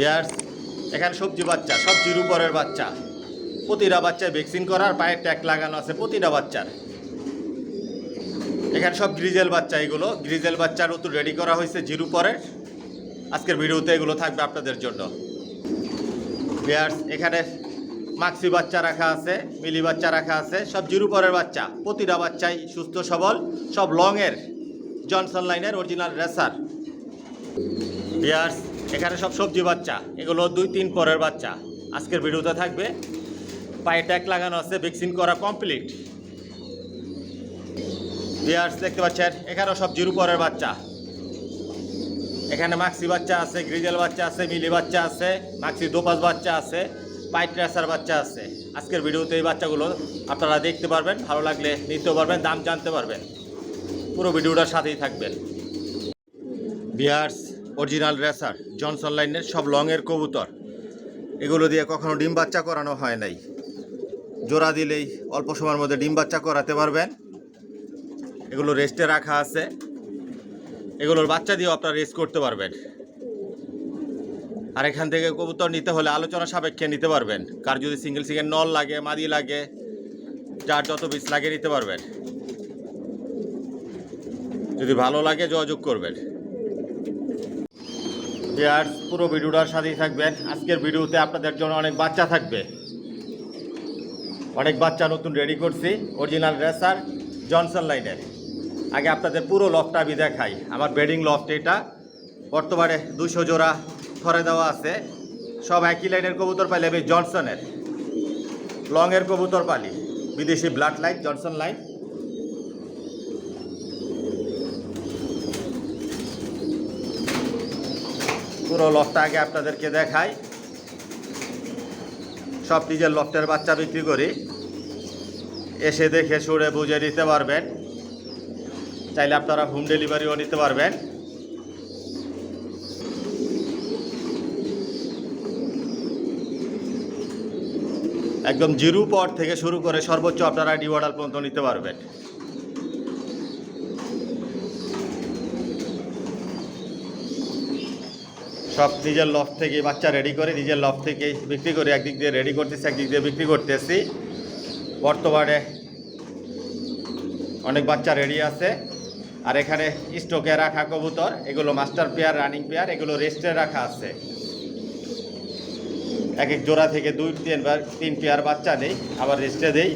Viewers এখানে সবজি বাচ্চা সব জিরু পরের বাচ্চা। প্রতিটা বাচ্চায় ভ্যাকসিন করার পায়ের ট্যাগ লাগানো আছে, প্রতিটা বাচ্চার। এখানে সব গ্রিজেল বাচ্চা এগুলো। গ্রিজেল বাচ্চা নতুন রেডি করা হয়েছে, জিরু পরের আজকের ভিডিওতে এগুলো থাকবে আপনাদের জন্য। ভিয়ার্স এখানে মাক্সি বাচ্চা রাখা আছে, মিলি বাচ্চা রাখা আছে, সব জিরু পরের বাচ্চা। প্রতিটা বাচ্চাই সুস্থ, সবল, সব লংয়ের জনসন লাইনের অরিজিনাল রেসার ভিয়ার্স এখানে সব সবজি বাচ্চা, এগুলো দুই তিন পরের বাচ্চা। আজকের ভিডিওতে থাকবে, পায়ে ট্যাগ লাগানো আছে ভ্যাকসিন করা কমপ্লিট ভিয়ার্স দেখতে পাচ্ছেন, এখানেও সব জিরু পরের বাচ্চা। এখানে মাক্সি বাচ্চা আছে গ্রিজেল বাচ্চা আছে, মিলি বাচ্চা আছে মাক্সি দোপাস বাচ্চা আছে পাইট রেসার বাচ্চা আছে। আজকের ভিডিওতে এই বাচ্চাগুলো আপনারা দেখতে পারবেন, ভালো লাগলে নিতে পারবেন, দাম জানতে পারবেন। পুরো ভিডিওটার সাথেই থাকবেন। বিয়ার্স অরিজিনাল রেসার, জনসন লাইনের সব লংয়ের কবুতর। এগুলো দিয়ে কখনো ডিম বাচ্চা করানো হয় নাই। জোড়া দিলেই অল্প সময়ের মধ্যে ডিম বাচ্চা করাতে পারবেন। এগুলো রেস্টে রাখা আছে। এগুলোর বাচ্চা দিয়েও আপনারা রেস্ট করতে পারবেন। আর এখান থেকে কবুতর নিতে হলে আলোচনা সাপেক্ষে নিতে পারবেন। কার যদি সিঙ্গেল সিঙ্গেল নল লাগে, মাদি লাগে, যার যত পিস লাগে নিতে পারবেন। যদি ভালো লাগে যোগাযোগ করবেন। আর পুরো ভিডিওটার সাথেই থাকবেন। আজকের ভিডিওতে আপনাদের জন্য অনেক বাচ্চা থাকবে। অনেক বাচ্চা নতুন রেডি করছি অরিজিনাল রেসার জনসন লাইনের আগে আপনাদের পুরো লফটা আমি দেখাই। আমার বেডিং লফট এটা। বর্তমানে দুশো জোড়া ধরে দেওয়া আছে। সব একই লাইনের কবুতর পাইলে আমি জনসনের লংয়ের কবুতর পালি। বিদেশি ব্লাড লাইন জনসন লাইন পুরো লফটা আগে আপনাদেরকে দেখাই। সব নিজের লফটের বাচ্চা বিক্রি করি। এসে দেখে, সুরে বুঝে নিতে পারবেন। চাইলে আপনারা হোম ডেলিভারিও নিতে পারবেন। একদম জিরো পট থেকে শুরু করে সর্বোচ্চ আপনারা ডি অর্ডার পর্যন্ত নিতে পারবেন। সব নিজের লফ থেকে বাচ্চা রেডি করে নিজের লফ থেকে বিক্রি করে একদিক দিয়ে রেডি করতেছি, একদিক দিয়ে বিক্রি করতেছি। বর্তমানে অনেক বাচ্চা রেডি আছে। আর এখানে স্টকে রাখা কবুতর, এগুলো মাস্টার পেয়ার রানিং পেয়ার এগুলো রেস্টে রাখা আছে। এক এক জোড়া থেকে দুই তিনবার তিন পেয়ার বাচ্চা নেই, আবার রেস্টে দেই।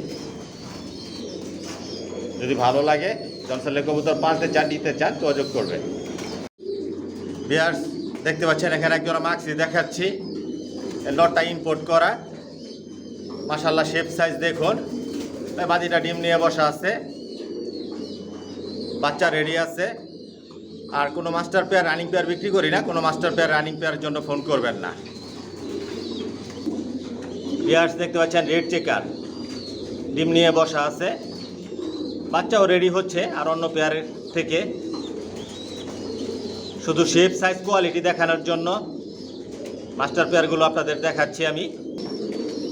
যদি ভালো লাগে জনসলে কবুতর পালতে চান, নিতে চান, যোগাযোগ করবে বিয়ার্স দেখতে পাচ্ছেন, এখানে একজোড়া মাক্সি দেখাচ্ছি। লটটা ইম্পোর্ট করা। মাসাল্লাহ শেপ সাইজ দেখুন। বাদিটা ডিম নিয়ে বসা আছে। বাচ্চা রেডি আছে। আর কোনো মাস্টার পেয়ার রানিং পেয়ার বিক্রি করি না। কোনো মাস্টার পেয়ার রানিং পেয়ারের জন্য ফোন করবেন না। বিয়ার্স দেখতে পাচ্ছেন রেড চেকার ডিম নিয়ে বসা আছে। বাচ্চাও রেডি হচ্ছে, আর অন্য পেয়ারের থেকে। শুধু শেপ সাইজ কোয়ালিটি দেখানোর জন্য মাস্টার পেয়ারগুলো আপনাদের দেখাচ্ছি আমি।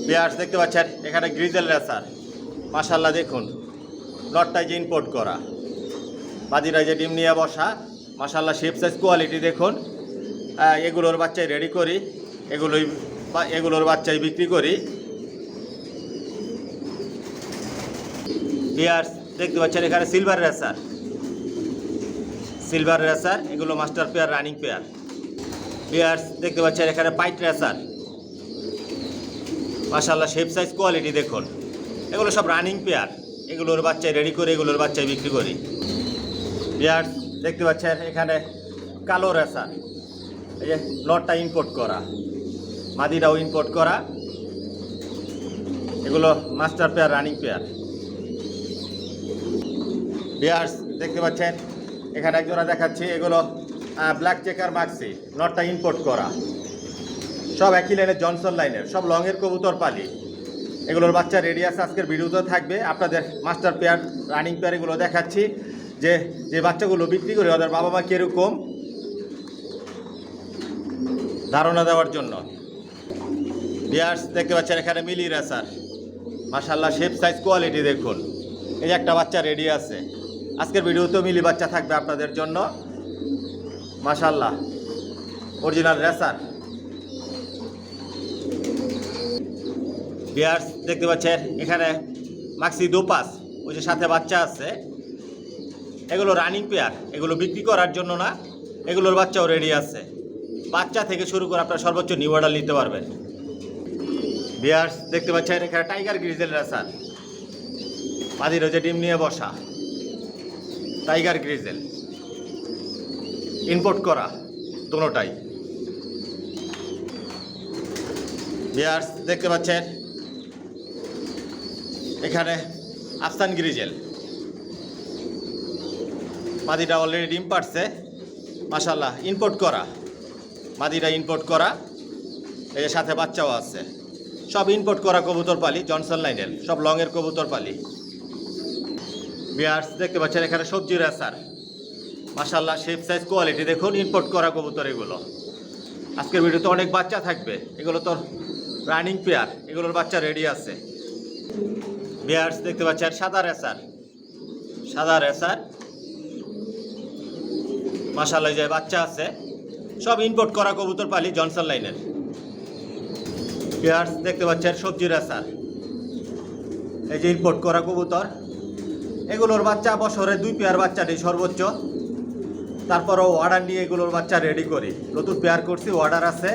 পেয়ার্স দেখতে পাচ্ছেন, এখানে গ্রিজেল রেসার মাসাল্লাহ দেখুন লটটাই যে ইম্পোর্ট করা। বাদিরা যে ডিম নিয়ে বসা মাসাল্লাহ শেপ সাইজ কোয়ালিটি দেখুন। এগুলোর বাচ্চাই রেডি করি, এগুলোই এগুলোর বাচ্চাই বিক্রি করি। পেয়ার্স দেখতে পাচ্ছেন, এখানে সিলভার রেসার সিলভার রেসার এগুলো master pair running pair pairs দেখতে পাচ্ছেন এখানে পাইট রেসার মাসাল্লাহ শেপ সাইজ কোয়ালিটি দেখুন। এগুলো সব রানিং পেয়ার এগুলোর বাচ্চায় রেডি করে, এগুলোর বাচ্চায় বিক্রি করি। পেয়ার্স দেখতে পাচ্ছেন এখানে কালো রেসার এই যে লটটা ইম্পোর্ট করা। মাদিরাও ইম্পোর্ট করা। এগুলো master pair running pair pairs দেখতে পাচ্ছেন এখানে একজোড়া দেখাচ্ছি, এগুলো ব্ল্যাক চেকার মাক্সি নটটা ইম্পোর্ট করা। সব একই লাইনের জনসন লাইনের সব লংয়ের কবুতর পালি। এগুলোর বাচ্চা রেডি আছে আজকের ভিডিওতে থাকবে, আপনাদের মাস্টার পেয়ার রানিং পেয়ার এগুলো দেখাচ্ছি, যে যে বাচ্চাগুলো বিক্রি করে ওদের বাবা মা কীরকম ধারণা দেওয়ার জন্য। বিয়ার্স দেখতে পাচ্ছেন এখানে মিলি রেসার মাসাল্লাহ শেপ সাইজ কোয়ালিটি দেখুন। এই যে একটা বাচ্চা রেডি আছে। আজকের ভিডিওতেও মিলি বাচ্চা থাকবে আপনাদের জন্য। মাশাল্লাহ অরিজিনাল রেসার বিয়ার্স দেখতে পাচ্ছেন, এখানে মাক্সি দোপাস ওই যে সাথে বাচ্চা আছে। এগুলো রানিং পেয়ার এগুলো বিক্রি করার জন্য না, এগুলোর বাচ্চাও রেডি আছে। বাচ্চা থেকে শুরু করে আপনার সর্বোচ্চ নিউ অর্ডার নিতে পারবেন। বিয়ার্স দেখতে পাচ্ছেন, এখানে টাইগার গ্রিজেল রেসার মাদির যে ডিম নিয়ে বসা। Tiger grizzle. ইম্পোর্ট করা দুটোটাই বিয়ার্স দেখতে পাচ্ছেন? এখানে আফসান গ্রিজেল। মাদিটা অলরেডি ডিম পারছে মাসাল্লাহ ইম্পোর্ট করা। মাদিটা ইম্পোর্ট করা। এই সাথে বাচ্চাও আছে। সব ইম্পোর্ট করা কবুতর পালি, জনসন লাইনের। সব লংয়ের কবুতর পালি। বিয়ার্স, দেখতে পাচ্ছেন এখানে সবজি রেসার। মাসাল্লাহ শেপ সাইজ কোয়ালিটি দেখুন ইম্পোর্ট করা কবুতর এগুলো। আজকের ভিডিওতে অনেক বাচ্চা থাকবে। এগুলো তোর রানিং পেয়ার এগুলোর বাচ্চা রেডি আছে। বিয়ার্স, দেখতে পাচ্ছেন সাদা রেসার। সাদা রেসার। মাসাল্লাহ যে বাচ্চা আছে, সব ইম্পোর্ট করা কবুতর পালি জনসন লাইনের। পেয়ার্স দেখতে পাচ্ছেন সবজি রেসার। এই যে ইম্পোর্ট করা কবুতর। এগুলোর বাচ্চা বছরে দুই পেয়ার বাচ্চা নেই সর্বোচ্চ। তারপরও অর্ডার নিয়ে এগুলোর বাচ্চা রেডি করি। নতুন পেয়ার করছি অর্ডার আছে।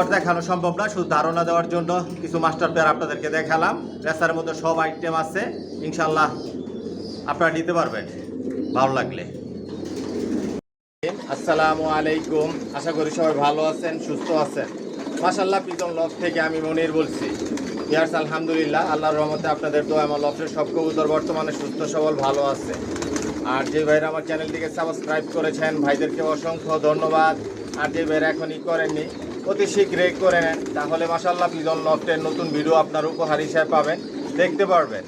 আর দেখানো সম্ভব না, শুধু ধারণা দেওয়ার জন্য কিছু মাস্টার পেয়ার আপনাদেরকে দেখালাম। রেসার মধ্যে সব আইটেম আছে ইনশাল্লাহ আপনারা নিতে পারবেন, ভালো লাগলে। আসসালামু আলাইকুম, আশা করি সবাই ভালো আছেন, সুস্থ আছেন। মাশাল্লাহ প্রীতম লফ থেকে আমি মনির বলছি। ইয়ার্স আলহামদুলিল্লাহ, আল্লাহর রহমতে আপনাদের তো আমার লফের সব কবুতর বর্তমানে সুস্থ, সবল, ভালো আছে। আর যে ভাইরা আমার চ্যানেলটিকে সাবস্ক্রাইব করেছেন, ভাইদেরকে অসংখ্য ধন্যবাদ। আর যে ভাইরা এখনই করেননি, অতি শীঘ্রই করে নেন, তাহলে মাসাল্লাহ প্রিজন লফটের নতুন ভিডিও আপনার উপহার হিসেবে পাবেন। দেখতে পারবেন।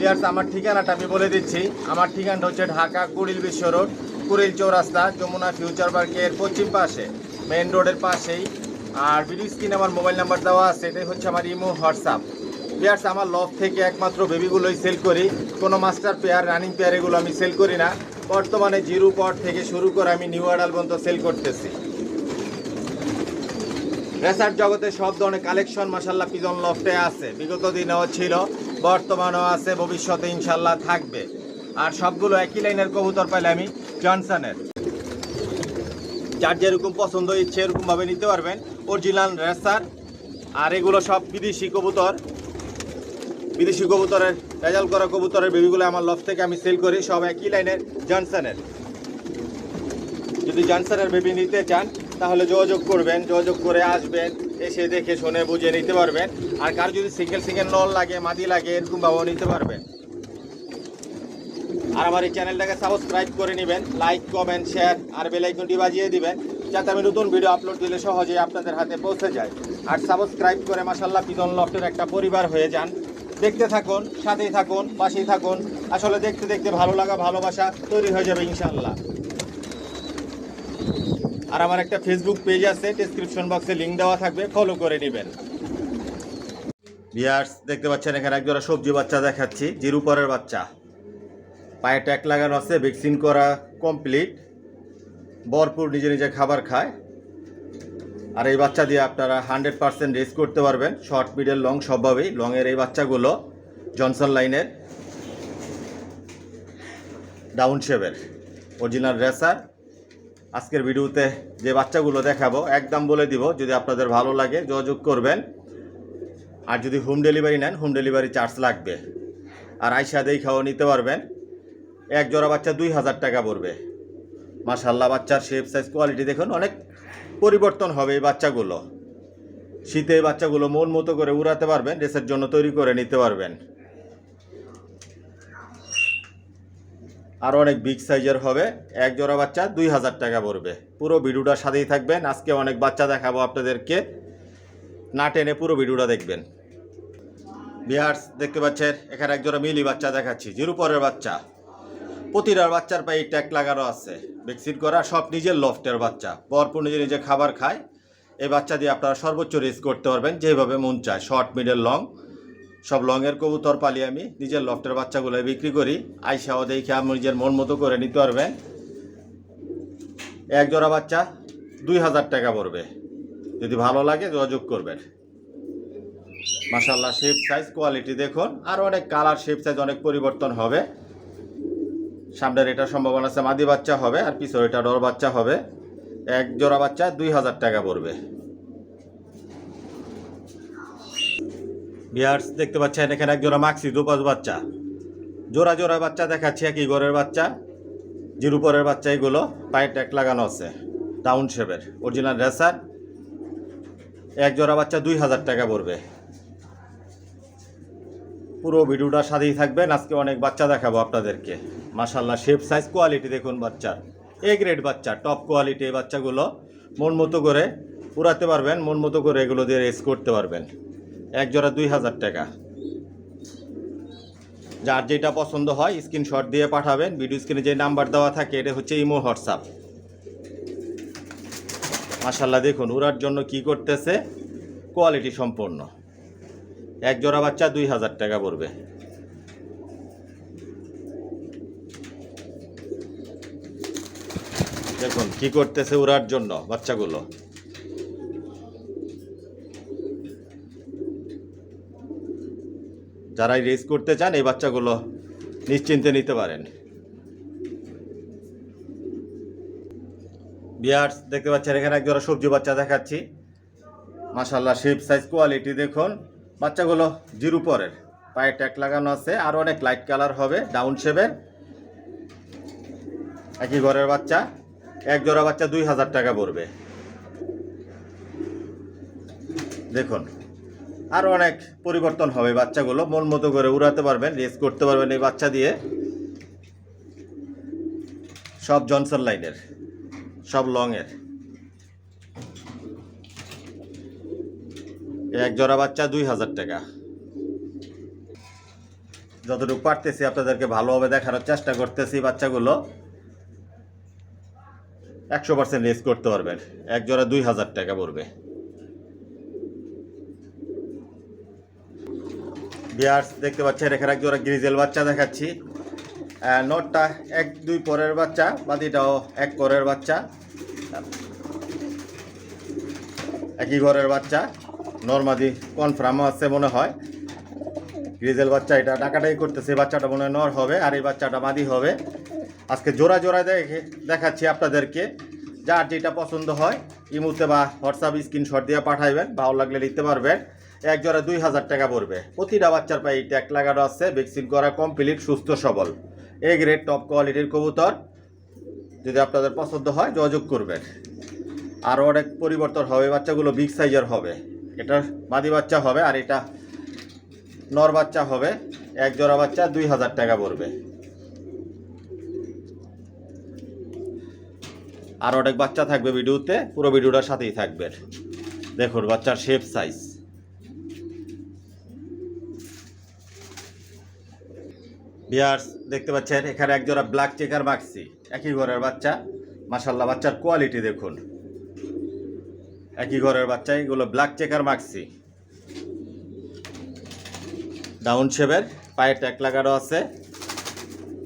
ইয়ার্স আমার ঠিকানাটা আমি বলে দিচ্ছি। আমার ঠিকানাটা হচ্ছে ঢাকা কুড়িল বিশ্ব রোড, কুড়িল চৌরাস্তা, যমুনা ফিউচার পার্কের পশ্চিম পাশে মেন রোডের পাশেই। আর ভিডিও স্ক্রিনে আমার মোবাইল নাম্বার দেওয়া এটাই হচ্ছে আমার ইমো, হোয়াটসঅ্যাপ। পেয়ার্স আমার লভ থেকে একমাত্র বেবিগুলোই সেল করি। কোনো মাস্টার পেয়ার রানিং পেয়ার এগুলো আমি সেল করি না। বর্তমানে জিরো পট থেকে শুরু করে আমি নিউ আডাল পর্যন্ত সেল করতেছি। রেসার জগতে সব ধরনের কালেকশন মাসাল্লাহ পিজন লফটে আছে। বিগত দিনেও ছিল, বর্তমানেও আছে, ভবিষ্যতে ইনশাল্লাহ থাকবে। আর সবগুলো একই লাইনের কবুতর পাইলে আমি জনসনের যার যেরকম পছন্দ, ইচ্ছে, এরকমভাবে নিতে পারবেন। অরিজিনাল রেসার, আর এগুলো সব বিদেশি কবুতর। বিদেশি কবুতরের রেজাল্ট করা কবুতরের বেবিগুলো আমার লফ থেকে আমি সেল করি, সব একই লাইনের জনসনের যদি জনসনের বেবি নিতে চান, তাহলে যোগাযোগ করবেন, যোগাযোগ করে আসবেন, এসে দেখে শুনে বুঝে নিতে পারবেন। আর কার যদি সিঙ্গেল সিঙ্গেল নল লাগে, মাদি লাগে, এরকম ভাবেও নিতে পারবেন। আর আমার এই চ্যানেলটাকে সাবস্ক্রাইব করে নেবেন লাইক কমেন্ট শেয়ার আর বেলাইকনটি বাজিয়ে দিবেন। যাতে আমি নতুন ভিডিও আপলোড দিলে সহজেই আপনাদের হাতে পৌঁছে যায়। আর সাবস্ক্রাইব করে মাসাল্লাহ পিজন লফটের একটা পরিবার হয়ে যান। দেখতে থাকুন, সাথেই থাকুন, পাশেই থাকুন। আসলে দেখতে দেখতে ভালো লাগা, ভালোবাসা তৈরি হয়ে যাবে ইনশাল্লাহ আর আমার একটা ফেসবুক পেজ আছে ডেসক্রিপশন বক্সে লিংক দেওয়া থাকবে ফলো করে নেবেন। বিয়ার্স দেখতে পাচ্ছেন এখানে এক জোড়া সবজি বাচ্চা দেখাচ্ছি, জিরু পরের বাচ্চা। পায়ে ট্যাক লাগানো আছে ভ্যাকসিন করা কমপ্লিট ভরপুর নিজে নিজে খাবার খায়। আর এই বাচ্চা দিয়ে আপনারা হান্ড্রেড পার্সেন্ট রেস করতে পারবেন। শর্ট, মিডল, লং সবভাবেই। লংয়ের এই বাচ্চাগুলো জনসন লাইনের ডাউন শেপের অরিজিনাল রেসার। আজকের ভিডিওতে যে বাচ্চাগুলো দেখাবো, একদম বলে দিব, যদি আপনাদের ভালো লাগে, যোগাযোগ করবেন। আর যদি হোম ডেলিভারি নেন, হোম ডেলিভারি চার্জ লাগবে। আর আইসা দেখাও নিতে পারবেন। এক জোড়া বাচ্চা দুই হাজার টাকা পড়বে। মাশাল্লাহ বাচ্চার শেপ সাইজ কোয়ালিটি দেখুন, অনেক পরিবর্তন হবে এই বাচ্চাগুলো। শীতে এই বাচ্চাগুলো মন মতো করে উড়াতে পারবেন রেসের জন্য তৈরি করে নিতে পারবেন। আর অনেক বিগ সাইজের হবে, এক জোড়া বাচ্চা দুই হাজার টাকা পড়বে। পুরো ভিডিওটার সাথেই থাকবেন, আজকে অনেক বাচ্চা দেখাবো আপনাদেরকে। না টেনে পুরো ভিডিওটা দেখবেন। বিহার্স, দেখতে পাচ্ছেন, এখানে এক জোড়া মিলি বাচ্চা দেখাচ্ছি, জিরো পরের বাচ্চা। প্রতিটার বাচ্চার পায়ে ট্যাগ লাগানো আছে। ভ্যাকসিন করা সব নিজের লফটের বাচ্চা। পরপর নিজে নিজে খাবার খায়। এই বাচ্চা দিয়ে আপনারা সর্বোচ্চ রেস করতে পারবেন যেভাবে মন চায়। শর্ট মিডল লং সব লংয়ের কবুতর পালি আমি নিজের লফটের বাচ্চাগুলো বিক্রি করি। আইসাও দেখে আমি নিজের মন মতো করে নিতে পারবেন। এক জোড়া বাচ্চা দুই হাজার টাকা পড়বে। যদি ভালো লাগে যোগাযোগ করবেন। মাসাল্লাহ শেপ সাইজ কোয়ালিটি দেখুন। আর অনেক কালার শেপ সাইজ অনেক পরিবর্তন হবে। সামনের এটা সম্ভাবনা আছে মাদি বাচ্চা হবে আর পিছনে এটা ডর বাচ্চা হবে। এক জোড়া বাচ্চা দুই হাজার টাকা পড়বে। বিয়ার্স দেখতে পাচ্ছেন, এখানে এক জোড়া মাক্সি দুপাশ বাচ্চা। জোড়া জোড়া বাচ্চা দেখাচ্ছি, একই ঘরের বাচ্চা। জিরু পরের বাচ্চা এগুলো পায়ে ট্যাক লাগানো আছে টাউন শেপের অরিজিনাল রেসার এক জোড়া বাচ্চা দুই হাজার টাকা পড়বে। পুরো ভিডিওটা সাথেই থাকবেন। আজকে অনেক বাচ্চা দেখাবো আপনাদেরকে। মাশাল্লাহ শেপ সাইজ কোয়ালিটি দেখুন বাচ্চার। এ গ্রেড বাচ্চা টপ কোয়ালিটি এই বাচ্চাগুলো মন মতো করে উড়াতে পারবেন, মন মতো করে এগুলো দিয়ে রেস করতে পারবেন। এক জোড়া দুই হাজার টাকা। যার যেটা পছন্দ হয় স্ক্রিনশট দিয়ে পাঠাবেন। ভিডিও স্ক্রিনে যে নাম্বার দেওয়া থাকে, এটা হচ্ছে ইমো, হোয়াটসঅ্যাপ। মাশাল্লাহ দেখুন, উড়ার জন্য কি করতেছে? কোয়ালিটি সম্পন্ন। এক জোড়া বাচ্চা দুই হাজার টাকা পড়বে। দেখুন কি করতেছে উড়ার জন্য বাচ্চাগুলো। যারাই রেস করতে চান এই বাচ্চাগুলো নিশ্চিন্তে নিতে পারেন। বিয়ার্স, দেখতে পাচ্ছেন এখানে এক জোড়া সবজি বাচ্চা দেখাচ্ছি। মাশাল্লাহ শেপ সাইজ কোয়ালিটি দেখুন। বাচ্চাগুলো জিরো পরের। পায়ে ট্যাক লাগানো আছে, আর অনেক লাইট কালার হবে ডাউন শেপের একই ঘরের বাচ্চা, এক জোড়া বাচ্চা দুই হাজার টাকা পড়বে। দেখুন, আর অনেক পরিবর্তন হবে বাচ্চাগুলো, মন মতো করে উড়াতে পারবেন রেস করতে পারবেন এই বাচ্চা দিয়ে। সব জনসন লাইনের সব লংয়ের এক জোড়া বাচ্চা দুই হাজার টাকা। যতটুকু পারতেছি আপনাদেরকে ভালোভাবে দেখানোর চেষ্টা করতেছি বাচ্চাগুলো। একশো পার্সেন্ট রেস করতে পারবেন। এক জোড়া দুই হাজার টাকা পড়বে। বিয়ার্স, দেখতে পাচ্ছেন, এখানে এক জোড়া গ্রিজেল বাচ্চা দেখাচ্ছি। নটটা এক, দুই পরের বাচ্চা, বাদিটাও এক পরের বাচ্চা। একই ঘরের বাচ্চা। নর্মাদি কনফার্মও আছে মনে হয়। গ্রিজেল বাচ্চা এটা টাকাটাই করতেছে, এই বাচ্চাটা মনে হয় নর হবে আর এই বাচ্চাটা মাদি হবে। আজকে জোড়া জোড়া দেখে দেখাচ্ছি আপনাদেরকে, যার যেটা পছন্দ হয় ইমুতে বা হোয়াটসঅ্যাপ স্ক্রিনশট দিয়ে পাঠাইবেন, ভালো লাগলে নিতে পারবেন। এক জোড়া দুই হাজার টাকা পড়বে। প্রতিটা বাচ্চার পায়ে ট্যাগ লাগানো আছে ভ্যাকসিন করা কমপ্লিট সুস্থ, সবল। এ গ্রেড টপ কোয়ালিটির কবুতর। যদি আপনাদের পছন্দ হয়, যোগাযোগ করবেন। আরও অনেক পরিবর্তন হবে বাচ্চাগুলো বিগ সাইজের হবে। এটা মাদি বাচ্চা হবে আর এটা নর বাচ্চা হবে। এক জোড়া বাচ্চা দুই হাজার টাকা পড়বে। আর অনেক বাচ্চা থাকবে ভিডিওতে, পুরো ভিডিওটার সাথেই থাকবে। দেখুন বাচ্চার শেপ সাইজ বিয়ার্স দেখতে পাচ্ছেন, এখানে এক জোড়া ব্ল্যাক চেকার মাখছি একই ঘরের বাচ্চা। মাসাল্লাহ বাচ্চার কোয়ালিটি দেখুন। একই ঘরের বাচ্চা, এগুলো ব্ল্যাক চেকার মাখছি। ডাউন শেপের পায়ে ট্যাক লাগানো আছে।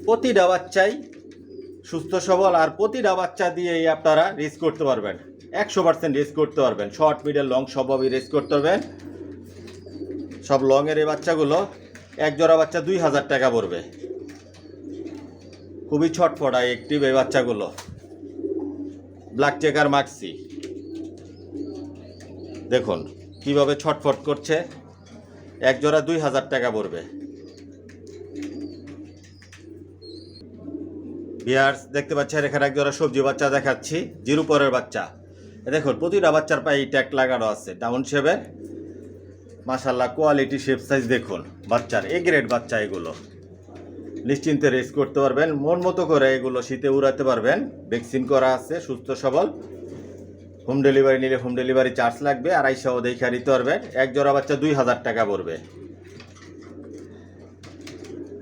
প্রতিটা বাচ্চাই সুস্থ, সবল, আর প্রতিটা বাচ্চা দিয়েই আপনারা রেস করতে পারবেন। একশো পার্সেন্ট রেস করতে পারবেন। শর্ট মিডল লং সবভাবেই রেস করতে পারবেন। সব লংয়ের এই বাচ্চাগুলো এক জোড়া বাচ্চা দুই হাজার টাকা পড়বে। খুবই ছটফটায় একটিভ এই বাচ্চাগুলো। ব্ল্যাক চেকার মাক্সি দেখুন, কীভাবে ছটফট করছে। এক জোড়া দুই হাজার টাকা পড়বে। বিয়ার্স দেখতে পাচ্ছেন, এখানে এক জোড়া সবজি বাচ্চা দেখাচ্ছি, জিরো পরের বাচ্চা। দেখুন, প্রতিটা বাচ্চার পায়ে ট্যাগ লাগানো আছে ডাউন শেপের মাশাল্লাহ কোয়ালিটি শেপ সাইজ দেখুন, বাচ্চার এ গ্রেড বাচ্চা এগুলো। নিশ্চিন্তে রেস করতে পারবেন, মন মতো করে এগুলো শীতে উড়াতে পারবেন। ভ্যাকসিন করা আছে, সুস্থ সবল। হোম ডেলিভারি নিলে হোম ডেলিভারি চার্জ লাগবে, আড়াইশো দেখে নিতে পারবেন এক জোড়া বাচ্চা দুই হাজার টাকা পড়বে।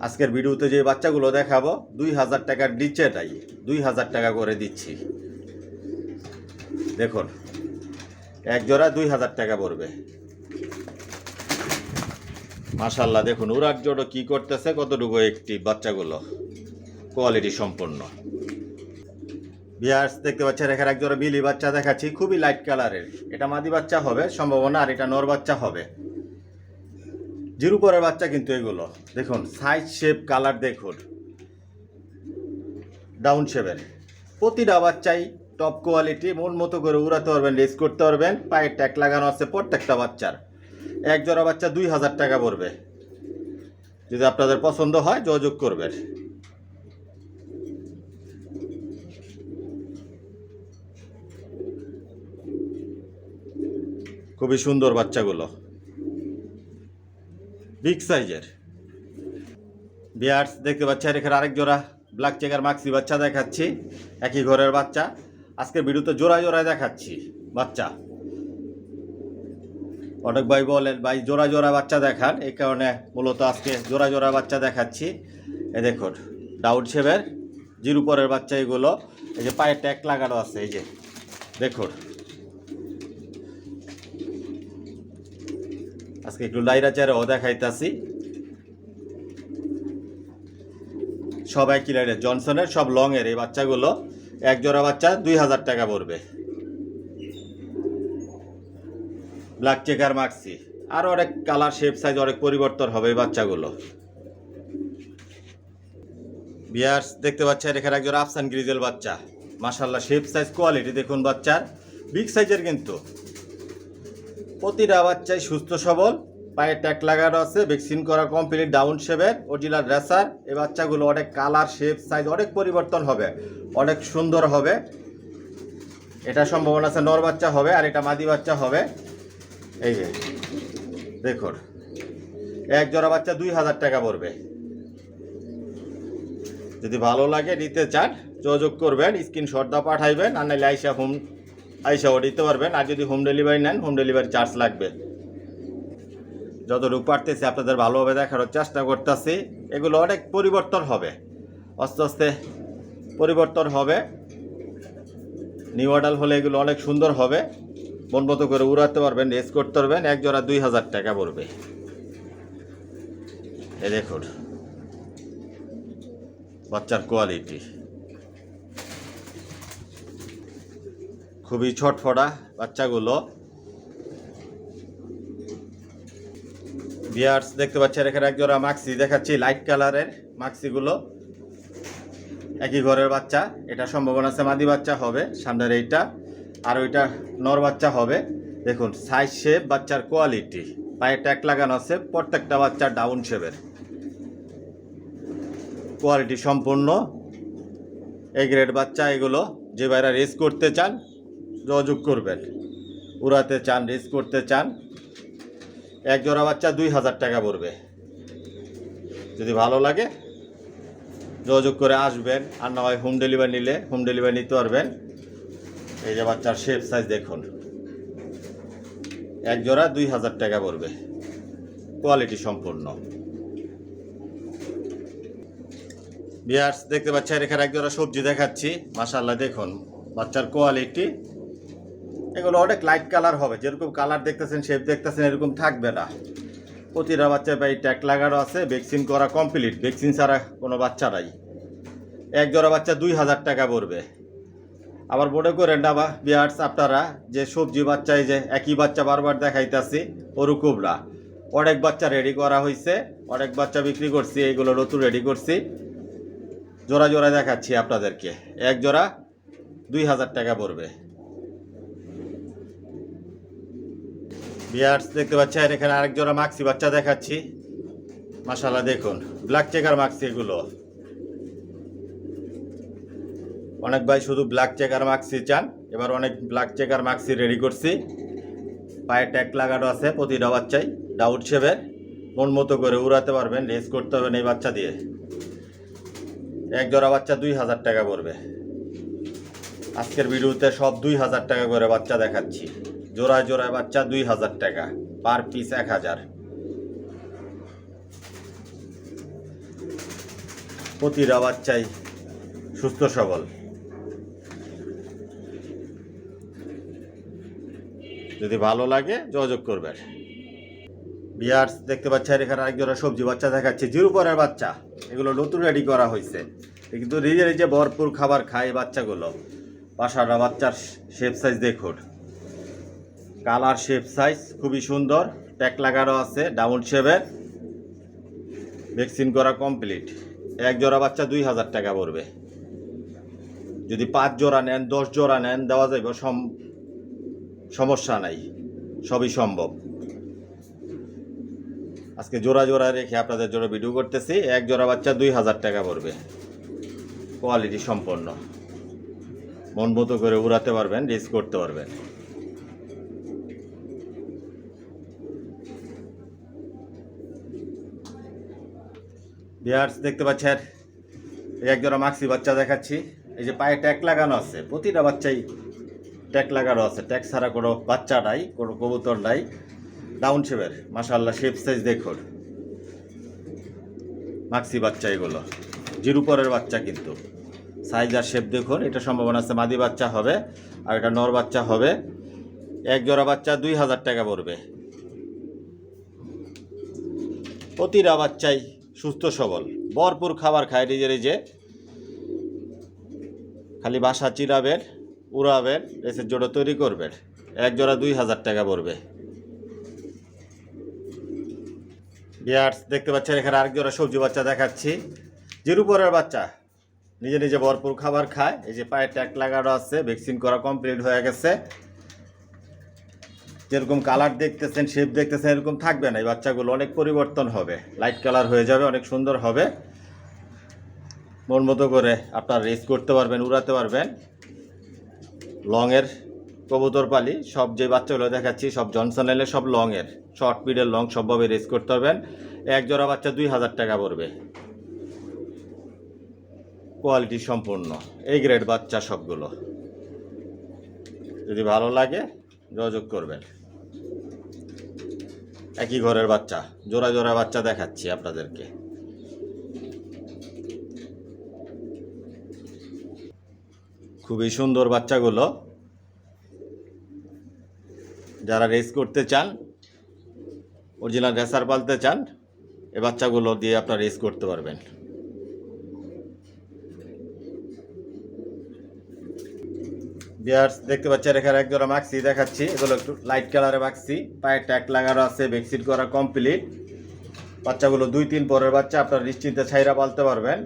আজকের ভিডিওতে যে বাচ্চাগুলো দেখাবো, দুই হাজার টাকার নিচেটাই, দুই হাজার টাকা করে দিচ্ছি। দেখুন, এক জোড়া দুই হাজার টাকা পড়বে। মাশাল্লাহ দেখুন উড়ার জন্য কি করতেছে, কতটুকু একটি বাচ্চাগুলো কোয়ালিটি সম্পন্ন। বিয়ার্স দেখতে পাচ্ছেন, এখানে একজোড়া বিলি বাচ্চা দেখাচ্ছি, খুবই লাইট কালারের এটা মাদি বাচ্চা হবে, সম্ভাবনা, আর এটা নর বাচ্চা হবে। জিরো পরের বাচ্চা কিন্তু এগুলো। দেখুন সাইজ শেপ কালার দেখুন। ডাউন শেপের প্রতিটা বাচ্চাই টপ কোয়ালিটি মন মতো করে উড়াতে পারবেন রেস করতে পারবেন। পায়ে ট্যাক লাগানো আছে প্রত্যেকটা বাচ্চার। এক জোড়া বাচ্চা দুই হাজার টাকা পড়বে। যদি আপনাদের পছন্দ হয়, যোগাযোগ করবেন। খুবই সুন্দর বাচ্চাগুলো। বিগ সাইজের। বিয়ার্স দেখতে পাচ্ছেন এখানে আরেক জোড়া ব্ল্যাক চেকার মাক্সি বাচ্চা দেখাচ্ছি। একই ঘরের বাচ্চা। আজকে ভিডিওতে জোড়ায় জোড়ায় দেখাচ্ছি বাচ্চা। অনেক ভাই বলেন, ভাই, জোড়া জোড়া বাচ্চা দেখান। এই কারণে মূলত আজকে জোড়া জোড়া বাচ্চা দেখাচ্ছি। এ দেখুন, ডাউন শেপের, জিরো পরের বাচ্চা এগুলো। এই যে পায়ে ট্যাগ লাগানো আছে, এই যে। দেখুন। আজকে একটু লাইরা চেয়ারেও দেখাইতাছি। সব একই লাইনের জনসনের সব লং এর এই বাচ্চাগুলো, এক জোড়া বাচ্চা দুই হাজার টাকা পড়বে। ব্ল্যাক চেকার মার্কসি আর অনেক কালার শেপ সাইজ অনেক পরিবর্তন হবে এই বাচ্চাগুলো। বিয়ার্স দেখতে পাচ্ছেন, এখানে একজন আফসান গ্রিজেল বাচ্চা। মাশাল্লাহ শেপ সাইজ কোয়ালিটি দেখুন বাচ্চার। বিগ সাইজের কিন্তু। প্রতিটা বাচ্চাই সুস্থ, সবল। পায়ে ট্যাক লাগানো আছে ভ্যাকসিন করা কমপ্লিট ডাউন শেপের অরিজিনাল রেসার এই বাচ্চাগুলো অনেক কালার শেপ সাইজ অনেক পরিবর্তন হবে, অনেক সুন্দর হবে। এটা সম্ভাবনা আছে, নর বাচ্চা হবে আর এটা মাদি বাচ্চা হবে। এই যে, দেখুন, এক জোড়া বাচ্চা দুই হাজার টাকা পড়বে। যদি ভালো লাগে নিতে চান, যোগাযোগ করবেন স্ক্রিনশট দা পাঠাইবেন, আর নাহলে আইসা হোম আইসাও দিতে পারবেন, আর যদি হোম ডেলিভারি নেন হোম ডেলিভারি চার্জ লাগবে। যতটুকু পারতেছি আপনাদের ভালোভাবে দেখানোর চেষ্টা করতেছি। এগুলো অনেক পরিবর্তন হবে। আস্তে আস্তে পরিবর্তন হবে। নিউ মডেল হলে এগুলো অনেক সুন্দর হবে। মন মতো করে উড়াতে পারবেন রেস করতে পারবেন। এক জোড়া দুই হাজার টাকা পড়বে। এ দেখুন। বাচ্চার কোয়ালিটি খুবই ছটফটা বাচ্চাগুলো। বিয়ার্স দেখতে পাচ্ছেন, এখানে এক জোড়া মাক্সি দেখাচ্ছি লাইট কালারের মাক্সিগুলো একই ঘরের বাচ্চা, এটা সম্ভাবনা আছে মাদি বাচ্চা হবে, সামনের এইটা। আর ওইটা নর বাচ্চা হবে। দেখুন সাইজ শেপ বাচ্চার কোয়ালিটি পায়ে ট্যাক লাগানো আছে, প্রত্যেকটা বাচ্চা ডাউন শেপের কোয়ালিটি সম্পূর্ণ। এই গ্রেড বাচ্চা এগুলো, যে বাইরা রেস করতে চান, যোগাযোগ করবেন। উড়াতে চান রেস করতে চান। এক জোড়া বাচ্চা দুই হাজার টাকা পড়বে। যদি ভালো লাগে, যোগাযোগ করে আসবেন আর না হয় হোম ডেলিভারি নিলে হোম ডেলিভারি নিতে পারবেন। এই যে বাচ্চার শেপ সাইজ দেখুন। এক জোড়া দুই হাজার টাকা পড়বে। কোয়ালিটি সম্পূর্ণ। বিয়ার্স দেখতে পাচ্ছেন, এখানে এক জোড়া সবজি দেখাচ্ছি। মাসাল্লাহ দেখুন, বাচ্চার কোয়ালিটি এগুলো অনেক লাইট কালার হবে। যেরকম কালার দেখতেছেন শেপ দেখতেছেন, এরকম থাকবে না। প্রতিটা বাচ্চার ভাই ট্যাগ লাগানো আছে ভ্যাকসিন করা কমপ্লিট ভ্যাকসিন ছাড়া কোনো বাচ্চা নাই। এক জোড়া বাচ্চা দুই হাজার টাকা পড়বে। আবার মনে করেন না বা বিয়ার্স আপনারা যে সবজি বাচ্চায় যে একই বাচ্চা বারবার দেখাইতেছি, ওরকম না। অনেক বাচ্চা রেডি করা হয়েছে অনেক বাচ্চা বিক্রি করছি, এইগুলো নতুন রেডি করছি। জোড়া জোড়া দেখাচ্ছি আপনাদেরকে। এক জোড়া দুই হাজার টাকা পড়বে। বিয়ার্স দেখতে পাচ্ছেন, এখানে আরেক জোড়া মাক্সি বাচ্চা দেখাচ্ছি। মাশাল্লাহ দেখুন ব্ল্যাক চেকার মাক্সি এগুলো। অনেক ভাই শুধু ব্ল্যাক চেকার মাক্সি চান, এবার অনেক ব্ল্যাক চেকার মাক্সি রেডি করছি। পায়ে ট্যাগ লাগানো আছে প্রতিটা বাচ্চাই ডাউট শেপের মন মতো করে উড়াতে পারবেন রেস করতে হবেন এই বাচ্চা দিয়ে। এক জোড়া বাচ্চা দুই হাজার টাকা পড়বে। আজকের ভিডিওতে সব দুই হাজার টাকা করে বাচ্চা দেখাচ্ছি। জোড়ায় জোড়ায় বাচ্চা দুই হাজার টাকা, পার পিস এক হাজার। প্রতিটা বাচ্চাই সুস্থ সবল। যদি ভালো লাগে, যোগাযোগ করবেন। বিয়ার্স, দেখতে পাচ্ছেন এখানে আরেক জোড়া সবজি বাচ্চা দেখাচ্ছে, জিরো পরের বাচ্চা। এগুলো নতুন রেডি করা হয়েছে কিন্তু নিজে নিজে ভরপুর খাবার খায় বাচ্চাগুলো। বাসাটা বাচ্চার শেপ সাইজ দেখুন। কালার শেপ সাইজ খুবই সুন্দর। ট্যাক লাগানো আছে ডাউন শেপের ভ্যাকসিন করা কমপ্লিট এক জোড়া বাচ্চা দুই হাজার টাকা পড়বে। যদি পাঁচ জোড়া নেন, দশ জোড়া নেন, দেওয়া যাবে সম সমস্যা নাই। সবই সম্ভব। আজকে জোড়া জোড়া রেখে আপনাদের জন্য ভিডিও করতেছি। এক জোড়া বাচ্চা দুই হাজার টাকা পড়বে। কোয়ালিটি সম্পন্ন। মন মতো করে উড়াতে পারবেন রিস্ক করতে পারবেন। বিয়ার্স দেখতে পাচ্ছেন, এই একজোড়া মাক্সি বাচ্চা দেখাচ্ছি। এই যে পায়ে ট্যাগ লাগানো আছে, প্রতিটা বাচ্চাই ট্যাগ লাগানো আছে। ট্যাগ ছাড়া কোনো বাচ্চা নাই, কোনো কবুতর নাই। ডাউন শেপের মাশাল্লাহ শেপ সাইজ দেখুন। মাক্সি বাচ্চা এগুলো। জিরু পরের বাচ্চা কিন্তু। সাইজ আর শেপ দেখুন, এটা সম্ভাবনা আছে মাদি বাচ্চা হবে, আর এটা নর বাচ্চা হবে। এক জোড়া বাচ্চা দুই হাজার টাকা পড়বে। প্রতিটা বাচ্চাই সুস্থ, সবল। ভরপুর খাবার খায় নিজের যে খালি বাসা চিরাবেন, উড়াবেন, রেসের জোড়া তৈরি করবেন। এক জোড়া দুই হাজার টাকা পড়বে। বিয়ার্স, দেখতে পাচ্ছেন এখানে আরেক জোড়া সবজি বাচ্চা দেখাচ্ছি। জিরুপরের বাচ্চা, নিজে নিজে ভরপুর খাবার খায়। এই যে পায়ে ট্যাক লাগানো আছে, ভ্যাকসিন করা কমপ্লিট হয়ে গেছে। যেরকম কালার দেখতেছেন শেপ দেখতেছেন, এরকম থাকবে না। এই বাচ্চাগুলো অনেক পরিবর্তন হবে। লাইট কালার হয়ে যাবে, অনেক সুন্দর হবে। মন মতো করে আপনার রেস করতে পারবেন, উড়াতে পারবেন। লংয়ের কবুতর পালি, সব যে বাচ্চাগুলো দেখাচ্ছি, সব জনসন এলে সব লংয়ের শর্ট পিডের লং সবভাবে রেস করতে পারবেন। এক জোড়া বাচ্চা দুই হাজার টাকা পড়বে। কোয়ালিটি সম্পূর্ণ। এই গ্রেড বাচ্চা সবগুলো। যদি ভালো লাগে, যোগাযোগ করবেন। একই ঘরের বাচ্চা, জোড়া জোড়া বাচ্চা দেখাচ্ছি আপনাদেরকে। খুবই সুন্দর বাচ্চাগুলো। যারা রেস করতে চান অরিজিনাল রেসার পালতে চান, এ বাচ্চাগুলো দিয়ে আপনারা রেস করতে পারবেন। বিয়ার্স দেখতে পাচ্ছেন, এখানে এক জোড়া মাক্সি দেখাচ্ছি। এগুলো একটু লাইট কালারে মাক্সি পায়ে ট্যাগ লাগানো আছে ভ্যাকসিন করা কমপ্লিট বাচ্চাগুলো দুই তিন পরের বাচ্চা, আপনারা নিশ্চিন্তে ছাইরা পালতে পারবেন।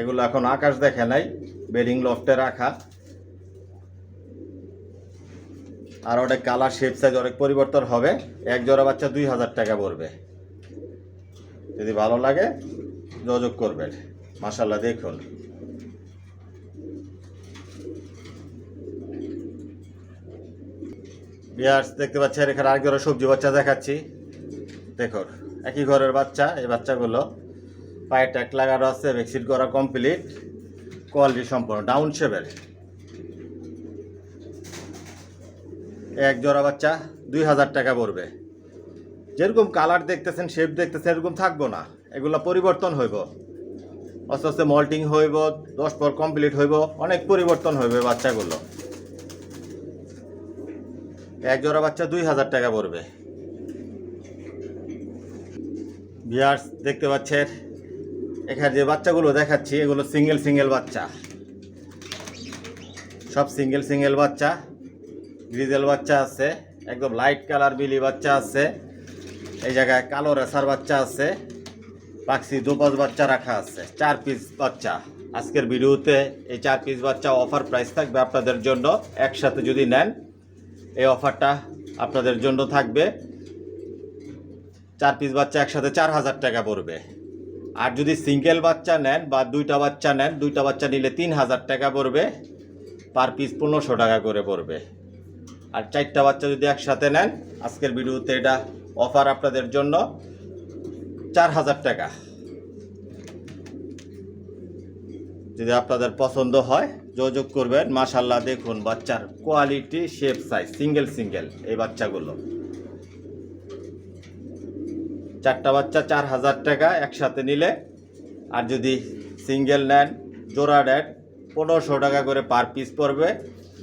এগুলো এখন আকাশ দেখে নাই বেডিং লফটে রাখা। আর অনেক কালার শেপ সাইজ অনেক পরিবর্তন হবে। এক জোড়া বাচ্চা দুই হাজার টাকা পড়বে। যদি ভালো লাগে, যোগাযোগ করবেন। মাসাল্লাহ দেখুন। বিয়ার্স দেখতে পাচ্ছেন, এখানে আরেক জোড়া সবজি বাচ্চা দেখাচ্ছি। দেখুন, একই ঘরের বাচ্চা, এই বাচ্চাগুলো পায়ে ট্যাক লাগানো আছে ভ্যাকসিন করা কমপ্লিট, কোয়ালিটি সম্পূর্ণ ডাউন শেপের। এক জোড়া বাচ্চা, দুই হাজার টাকা পড়বে। যেরকম কালার দেখতেছেন শেপ দেখতেছেন, এরকম থাকব না। এগুলো পরিবর্তন হইব। আস্তে আস্তে মল্টিং হইব, দশ পর কমপ্লিট হইব, অনেক পরিবর্তন হইবে বাচ্চাগুলো। এক জোড়া বাচ্চা দুই হাজার টাকা পড়বে। বিয়ার্স দেখতে পাচ্ছেন, এখানে যে বাচ্চাগুলো দেখাচ্ছি, এগুলো সিঙ্গেল সিঙ্গেল বাচ্চা। সব সিঙ্গেল সিঙ্গেল বাচ্চা গ্রিজেল বাচ্চা আছে, একদম লাইট কালার বিলি বাচ্চা আছে, এই জায়গায় কালো রেসার বাচ্চা আছে, পাখি দোপাস বাচ্চা রাখা আছে, চার পিস বাচ্চা। আজকের ভিডিওতে এই চার পিস বাচ্চা অফার প্রাইস থাকবে আপনাদের জন্য, একসাথে যদি নেন এই অফারটা আপনাদের জন্য থাকবে। চার পিস বাচ্চা একসাথে চার হাজার টাকা পড়বে। আর যদি সিঙ্গেল বাচ্চা নেন বা দুইটা বাচ্চা নেন, দুইটা বাচ্চা নিলে তিন হাজার টাকা পড়বে। পার পিস পনেরোশো টাকা করে পড়বে। আর চারটা বাচ্চা যদি একসাথে নেন, আজকের ভিডিওতে এটা অফার আপনাদের জন্য চার হাজার টাকা। যদি আপনাদের পছন্দ হয়, যোগাযোগ করবেন। মাশাল্লাহ দেখুন বাচ্চার quality shape size single single এই বাচ্চাগুলো। চারটা বাচ্চা চার হাজার টাকা একসাথে নিলে, আর যদি সিঙ্গেল নেন, জোড়া নেন, পনেরোশো টাকা করে পার পিস পড়বে,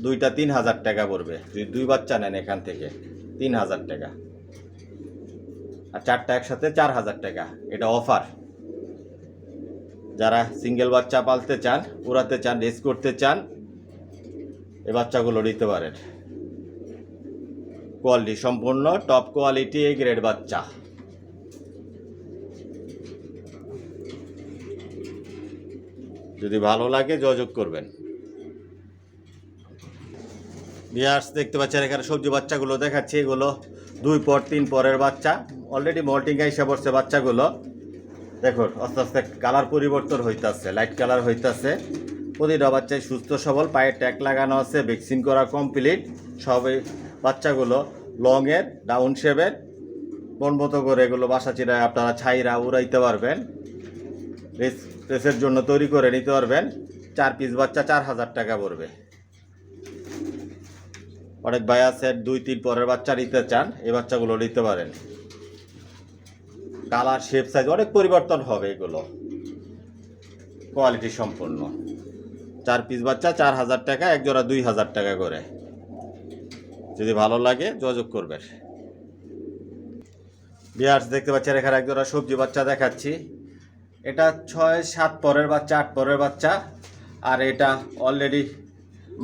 দুইটা তিন হাজার টাকা পড়বে। যদি দুই বাচ্চা নেন এখান থেকে, তিন হাজার টাকা। আর চারটা একসাথে চার হাজার টাকা, এটা অফার যারা সিঙ্গেল বাচ্চা পালতে চান উড়াতে চান রেস করতে চান এ বাচ্চাগুলো নিতে পারেন। কোয়ালিটি সম্পূর্ণ টপ কোয়ালিটি এই গ্রেড বাচ্চা। যদি ভালো লাগে, যোগাযোগ করবেন। বিয়ার্স দেখতে পাচ্ছেন এখানে সবজি বাচ্চাগুলো দেখাচ্ছি। এগুলো দুই পর, তিন পরের বাচ্চা। অলরেডি মল্টিং এসে পড়ছে বাচ্চাগুলো। দেখুন, আস্তে আস্তে কালার পরিবর্তন হইতাছে লাইট কালার হইতাছে। প্রতিটা বাচ্চায় সুস্থ, সবল, পায়ে ট্যাগ লাগানো আছে ভ্যাকসিন করা কমপ্লিট সবই বাচ্চাগুলো লংয়ের ডাউন শেপের মতো করে এগুলো বাসা চিরায় আপনারা ছাইরা উড়াইতে পারবেন। রেস রেসের জন্য তৈরি করে নিতে পারবেন। চার পিস বাচ্চা চার হাজার টাকা পড়বে। অনেক ভাই আছে, দুই, তিন পরের বাচ্চা নিতে চান, এই বাচ্চাগুলো নিতে পারেন। কালার শেপ সাইজ অনেক পরিবর্তন হবে এগুলো। কোয়ালিটি সম্পূর্ণ। চার পিস বাচ্চা, চার হাজার টাকা, এক জোড়া দুই হাজার টাকা করে। যদি ভালো লাগে, যোগাযোগ করবেন বিয়ার্স দেখতে পাচ্ছেন, এখানে এক জোড়া সবজি বাচ্চা দেখাচ্ছি। এটা ছয়, সাত পরের বাচ্চা, আট পরের বাচ্চা। আর এটা অলরেডি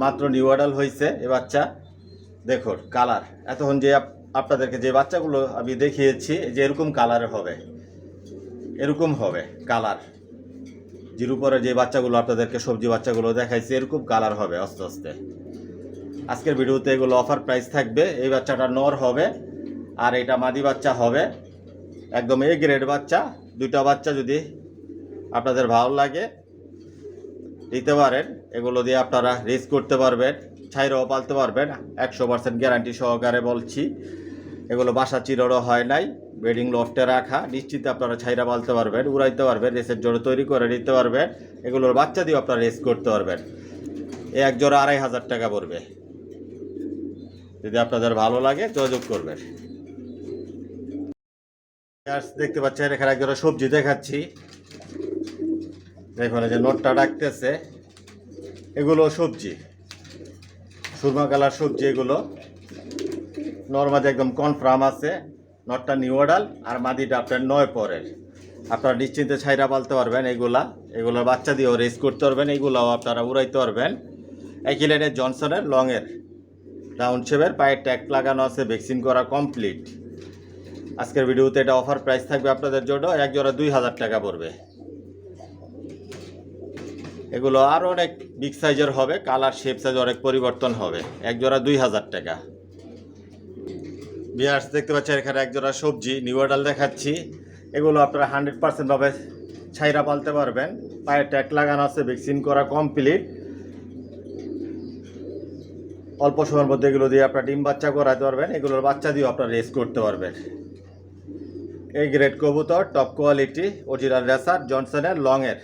মাত্র নিউ অর্ডার হয়েছে এ বাচ্চা। দেখুন কালার এতক্ষণ যে আপনাদেরকে যে বাচ্চাগুলো আমি দেখিয়েছি, যে এরকম কালারের হবে, এরকম হবে কালার জিরো পরে যে বাচ্চাগুলো আপনাদেরকে, সবজি বাচ্চাগুলো দেখাইছি, এরকম কালার হবে আস্তে আস্তে। আজকের ভিডিওতে এগুলো অফার প্রাইস থাকবে, এই বাচ্চাটা নর হবে, আর এটা মাদি বাচ্চা হবে। একদম এ গ্রেড বাচ্চা, দুইটা বাচ্চা যদি আপনাদের ভালো লাগে দিতে পারেন। এগুলো দিয়ে আপনারা রেস করতে পারবেন, ছাইরাও পালতে পারবেন, একশো পার্সেন্ট গ্যারান্টি সহকারে বলছি। এগুলো বাসা চিররও হয় নাই, বেডিং লফটে রাখা নিশ্চিত আপনারা ছাইরা পালতে পারবেন, উড়াইতে পারবেন, রেসের জন্য তৈরি করে নিতে পারবেন, এগুলোর বাচ্চা দিয়ে আপনারা রেস করতে পারবেন। এক জোড়া আড়াই হাজার টাকা পড়বে। যদি আপনাদের ভালো লাগে, যোগাযোগ করবেন। দেখতে পাচ্ছেন, এখানে এক জোড়া সবজি দেখাচ্ছি। দেখুন যে নোটটা ডাকতেছে। এগুলো সবজি, সুরমা কালার সবজি এগুলো। নর্মালি একদম কনফার্ম আছে নটটা নিউ অর্ডার আর মাদিটা আপনার নয় পরের। আপনারা নিশ্চিন্তে ছাইরা পালতে পারবেন এগুলা, এগুলোর বাচ্চা দিয়েও রেস করতে পারবেন, এগুলাও আপনারা উড়াইতে পারবেন। একই লাইনের জনসনের লংয়ের রাউন্ড শেপের পায়ের ট্যাগ লাগানো আছে ভ্যাকসিন করা কমপ্লিট আজকের ভিডিওতে এটা অফার প্রাইস থাকবে আপনাদের জন্য, এক জোড়া দুই হাজার টাকা পড়বে। এগুলো আরও অনেক বিগ সাইজের হবে কালার শেপ সাইজ অনেক পরিবর্তন হবে, এক জোড়া দুই হাজার টাকা। বিয়ার্স দেখতে পাচ্ছেন, এখানে এক জোড়া সবজি, নিউ ডাল দেখাচ্ছি। এগুলো আপনারা হান্ড্রেড পার্সেন্ট ভাবে ছাইরা পালতে পারবেন। পায়ে ট্যাগ লাগানো আছে, ভ্যাকসিন করা কমপ্লিট। অল্প সময়ের মধ্যে এগুলো দিয়ে আপনার ডিম বাচ্চা করাতে পারবেন। এগুলোর বাচ্চা দিয়েও আপনারা রেস করতে পারবেন। এই গ্রেড কবুতর, টপ কোয়ালিটি অরিজিনাল রেসার, জনসনের, লংয়ের।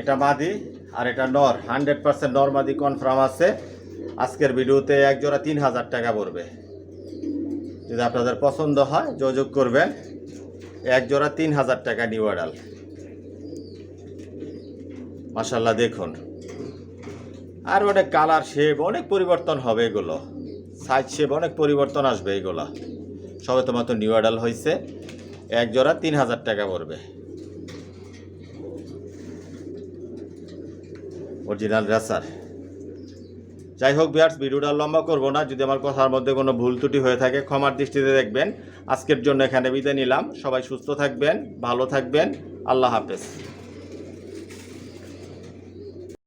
এটা মাদি আর এটা নর, হান্ড্রেড পার্সেন্ট নর মাদি কনফার্ম আছে। আজকের ভিডিওতে এক জোড়া তিন হাজার টাকা পড়বে। যদি আপনাদের পছন্দ হয়, যোগাযোগ করবেন। এক জোড়া তিন হাজার টাকা নিউ অর্ডার মাসাল্লাহ দেখুন। আর অনেক কালার শেপ, অনেক পরিবর্তন হবে এগুলো। সাইজ শেপ, অনেক পরিবর্তন আসবে এগুলো। সবে তো মাত্র নিউ অর্ডার হয়েছে এক জোড়া তিন হাজার টাকা পড়বে। অরিজিনাল রেসার যাই হোক বিয়ার্স ভিডিওটা লম্বা করব না। যদি আমার কথার মধ্যে কোনো ভুল ত্রুটি হয়ে থাকে, ক্ষমার দৃষ্টিতে দেখবেন। আজকের জন্য এখানে বিদায় নিলাম। সবাই সুস্থ থাকবেন, ভালো থাকবেন। আল্লাহ হাফেজ।